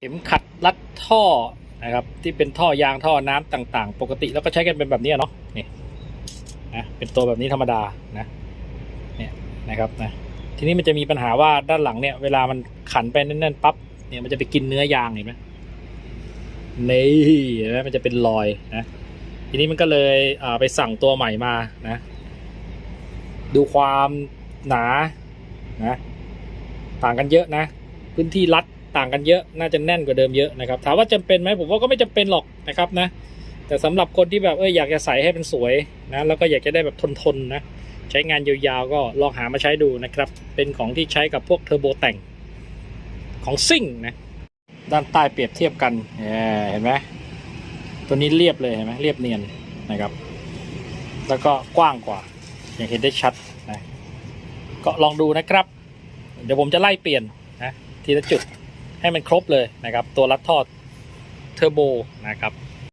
เข็มขัดรัดท่อนะครับ ที่เป็นท่อยางท่อน้ำต่างๆ ปกติแล้วก็ใช้กันเป็นแบบนี้เนาะนี่นะเป็นตัวแบบนี้ธรรมดานะเนี่ยนะครับนะทีนี้มันจะมีปัญหาว่าด้านหลังเนี่ย เวลามันขันไปแน่นๆปั๊บเนี่ยมันจะไปกินเนื้อยางเห็นไหมนี่เห็นไหมมันจะเป็นรอยนะทีนี้มันก็เลยไปสั่งตัวใหม่มานะ ดูความหนานะต่างกันเยอะนะ พื้นที่รัด ต่างกันเยอะ น่าจะแน่นกว่าเดิมเยอะนะครับ ถามว่าจำเป็นไหมผมว่าก็ไม่จำเป็นหรอกนะครับนะ แต่สำหรับคนที่แบบเอออยากจะใส่ให้เป็นสวยนะ แล้วก็อยากจะได้แบบทนๆนะ ใช้งานยาวๆก็ลองหามาใช้ดูนะครับ เป็นของที่ใช้กับพวกเทอร์โบแต่งของซิ่งนะ ด้านใต้เปรียบเทียบกันเออเห็นไหมตัวนี้เรียบเลยเห็นไหมเรียบเนียนนะครับ แล้วก็กว้างกว่า อย่างเห็นได้ชัดนะ ก็ลองดูนะครับ เดี๋ยวผมจะไล่เปลี่ยนนะทีละจุด ให้มันครบเลยนะครับ ตัวรัดทอดเทอร์โบนะครับ